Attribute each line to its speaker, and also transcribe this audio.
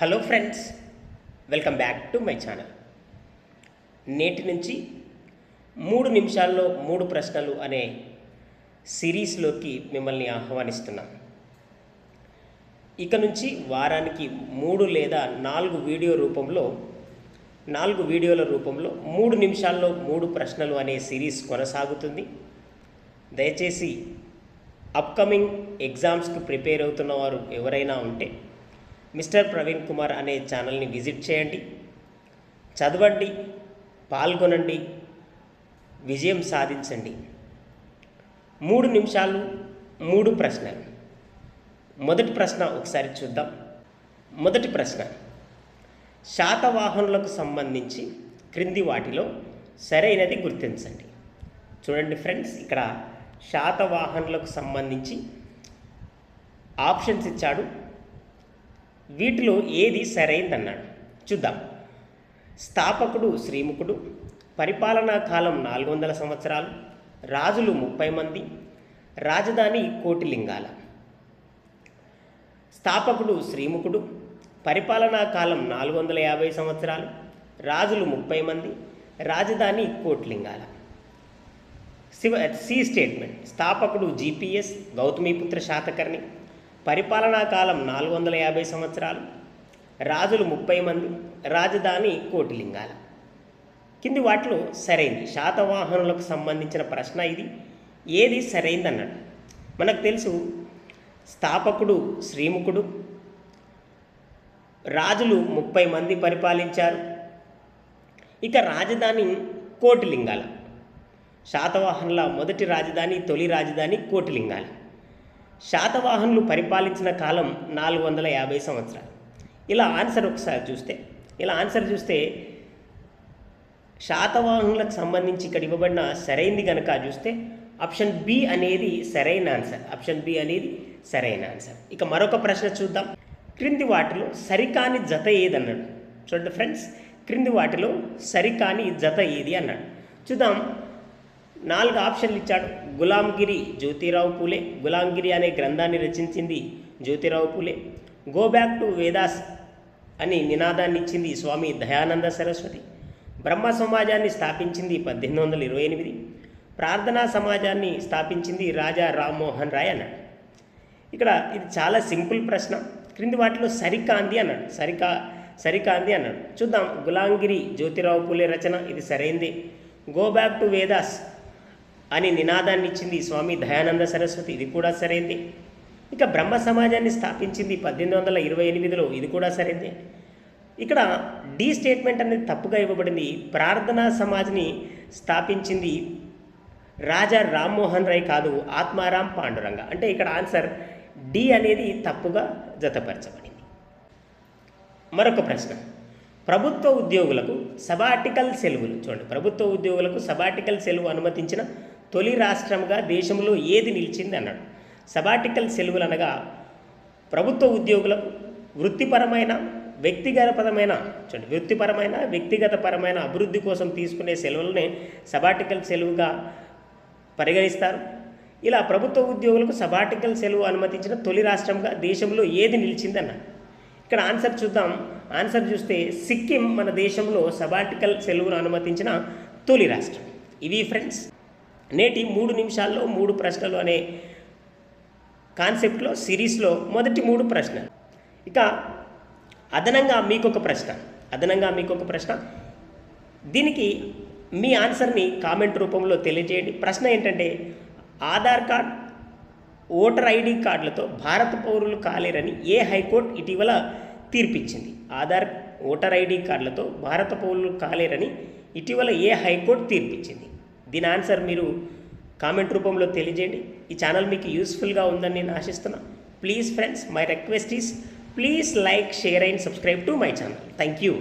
Speaker 1: Hello friends welcome back to my channel నేటి నుంచి మూడు నిమిషాల్లో మూడు ప్రశ్నలు అనే సిరీస్లోకి మిమ్మల్ని ఆహ్వానిస్తున్నాం. ఇక నుంచి వారానికి మూడు లేదా నాలుగు వీడియో రూపంలో నాలుగు వీడియోల రూపంలో మూడు నిమిషాల్లో మూడు ప్రశ్నలు అనే సిరీస్ కొనసాగుతుంది. దయచేసి అప్కమింగ్ ఎగ్జామ్స్కి ప్రిపేర్ అవుతున్న వారు ఎవరైనా ఉంటే మిస్టర్ ప్రవీణ్ కుమార్ అనే ఛానల్ని విజిట్ చేయండి. చదవండి పాల్గొనండి విజయం సాధించండి. మూడు నిమిషాలు మూడు ప్రశ్నలు. మొదటి ప్రశ్న ఒకసారి చూద్దాం. మొదటి ప్రశ్న. శాతవాహనులకు సంబంధించి క్రింది వాటిలో సరైనది గుర్తించండి. చూడండి ఫ్రెండ్స్ ఇక్కడ శాతవాహనులకు సంబంధించి ఆప్షన్స్ ఇచ్చాడు. వీటిలో ఏది సరైందన్నాడు? చూద్దాం. స్థాపకుడు శ్రీముఖుడు పరిపాలనా కాలం నాలుగు వందల సంవత్సరాలు రాజులు ముప్పై మంది రాజధాని కోటిలింగాల. స్థాపకుడు శ్రీముఖుడు పరిపాలనా కాలం నాలుగు వందల యాభై సంవత్సరాలు రాజులు ముప్పై మంది రాజధాని కోట్లింగాల. శివ సి స్టేట్మెంట్. స్థాపకుడు జీపీఎస్ గౌతమిపుత్ర శాతకర్ణి పరిపాలనా కాలం నాలుగు వందల యాభై సంవత్సరాలు. రాజులు ముప్పై మంది. రాజధాని కోటిలింగాల. కింది వాటిలో సరైంది. శాతవాహనులకు సంబంధించిన ప్రశ్న ఇది. ఏది సరైంది అన్నాడు మనకు తెలుసు. స్థాపకుడు శ్రీముఖుడు. రాజులు ముప్పై మంది పరిపాలించారు. ఇక రాజధాని కోటిలింగాల. శాతవాహనుల మొదటి రాజధాని తొలి రాజధాని కోటిలింగాల. శాతవాహనులు పరిపాలించిన కాలం నాలుగు వందల యాభై సంవత్సరాలు. ఇలా ఆన్సర్ ఒకసారి చూస్తే ఇలా ఆన్సర్ చూస్తే శాతవాహనులకు సంబంధించి ఇక్కడ ఇవ్వబడిన సరైంది కనుక చూస్తే ఆప్షన్ బి అనేది సరైన ఆన్సర్. ఆప్షన్ బి అనేది సరైన ఆన్సర్. ఇక మరొక ప్రశ్న చూద్దాం. క్రింది వాటిలో సరికాని జత ఏది అన్నాడు. చూడండి ఫ్రెండ్స్ క్రింది వాటిలో సరికాని జత ఏది అన్నాడు. చూద్దాం. నాలుగు ఆప్షన్లు ఇచ్చాడు. గులాంగిరి జ్యోతిరావు పూలే. గులాంగిరి అనే గ్రంథాన్ని రచించింది Jyotirao Phule. Go back to Vedas అని నినాదాన్ని ఇచ్చింది స్వామి దయానంద సరస్వతి. బ్రహ్మ సమాజాన్ని స్థాపించింది పద్దెనిమిది వందల ఇరవై ఎనిమిది. ప్రార్థనా సమాజాన్ని స్థాపించింది రాజా రామ్మోహన్ రాయ్ అన్నాడు. ఇక్కడ ఇది చాలా సింపుల్ ప్రశ్న. క్రింది వాటిలో సరికాంది అన్నాడు. సరికా సరికాంది అన్నాడు. చూద్దాం. గులాంగిరి జ్యోతిరావు పూలే రచన. ఇది సరైంది. గో బ్యాక్ టు వేదాస్ అని నినాదాన్ని ఇచ్చింది స్వామి దయానంద సరస్వతి. ఇది కూడా సరైంది. ఇక బ్రహ్మ సమాజాన్ని స్థాపించింది పద్దెనిమిది వందల ఇరవై ఎనిమిదిలో. ఇది కూడా సరైంది. ఇక్కడ డి స్టేట్మెంట్ అనేది తప్పుగా ఇవ్వబడింది. ప్రార్థనా సమాజ్ని స్థాపించింది రాజా రామ్మోహన్ రాయ్ కాదు ఆత్మారాం పాండురంగ. అంటే ఇక్కడ ఆన్సర్ డి అనేది తప్పుగా జతపరచబడింది. మరొక ప్రశ్న. ప్రభుత్వ ఉద్యోగులకు సబాటికల్ సెలవులు. చూడండి ప్రభుత్వ ఉద్యోగులకు సబాటికల్ సెలవు అనుమతించిన తొలి రాష్ట్రంగా దేశంలో ఏది నిలిచింది అన్నాడు. సబాటికల్ సెలవులు అనగా ప్రభుత్వ ఉద్యోగులకు వృత్తిపరమైన వ్యక్తిగతపరమైన చూడండి వృత్తిపరమైన వ్యక్తిగతపరమైన అభివృద్ధి కోసం తీసుకునే సెలవులనే సబాటికల్ సెలవుగా పరిగణిస్తారు. ఇలా ప్రభుత్వ ఉద్యోగులకు సబాటికల్ సెలవు అనుమతించిన తొలి రాష్ట్రంగా దేశంలో ఏది నిలిచిందన్నాడు ఇక్కడ ఆన్సర్ చూద్దాం. ఆన్సర్ చూస్తే సిక్కిం మన దేశంలో సబాటికల్ సెలవును అనుమతించిన తొలి రాష్ట్రం. ఇవి ఫ్రెండ్స్ నేటి మూడు నిమిషాల్లో మూడు ప్రశ్నలు అనే కాన్సెప్ట్లో సిరీస్లో మొదటి మూడు ప్రశ్నలు ఇక అదనంగా మీకు ఒక ప్రశ్న. అదనంగా మీకు ఒక ప్రశ్న. దీనికి మీ ఆన్సర్ని కామెంట్ రూపంలో తెలియజేయండి. ప్రశ్న ఏంటంటే ఆధార్ కార్డ్ ఓటర్ ఐడి కార్డులతో భారత పౌరులు కాలేరని ఏ హైకోర్టు ఇటీవల తీర్పిచ్చింది? ఆధార్ ఓటర్ ఐడి కార్డులతో భారత పౌరులు కాలేరని ఇటీవల ఏ హైకోర్టు తీర్పిచ్చింది? దీని ఆన్సర్ మీరు కామెంట్ రూపంలో తెలియజేయండి. ఈ ఛానల్ మీకు యూస్ఫుల్గా ఉందని నేను ఆశిస్తున్నా. Please friends my request is please like share and subscribe to my channel. Thank you.